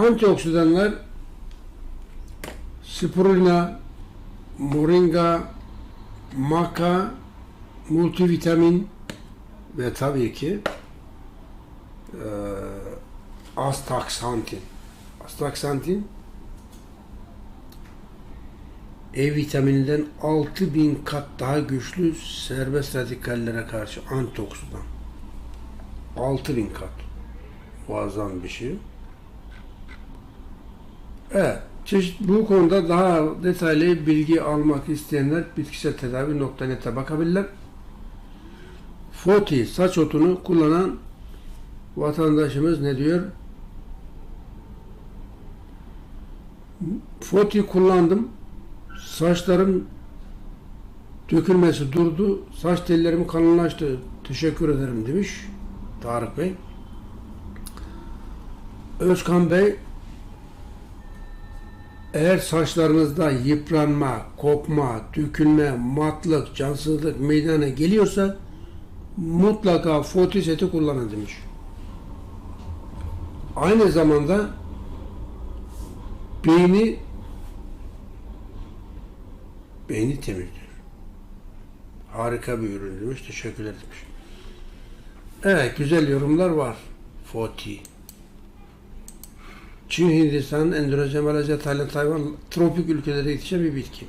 Antioksidanlar spirulina, moringa, maka, multivitamin ve tabii ki eee astaksantin. Astaksantin E vitamininden 6000 kat daha güçlü serbest radikallere karşı antioksidan. 6000 kat. Muazzam bir şey. Evet. Çeşit, bu konuda daha detaylı bilgi almak isteyenler bitkisel tedavi.net'e bakabilirler. Foti saç otunu kullanan vatandaşımız ne diyor? Foti kullandım. Saçlarım dökülmesi durdu. Saç tellerim kalınlaştı. Teşekkür ederim demiş Tarık Bey. Özkan Bey eğer saçlarınızda yıpranma, kopma, dökülme, matlık, cansızlık meydana geliyorsa mutlaka foti seti kullanın demiş. Aynı zamanda beyni beyni temizliyor. Harika bir ürün demiş. Teşekkürler demiş. Evet güzel yorumlar var. Foti. Çin, Hindistan, Endonezya, Malezya, Tayland, Tayvan tropik ülkelere yetişen bir bitki.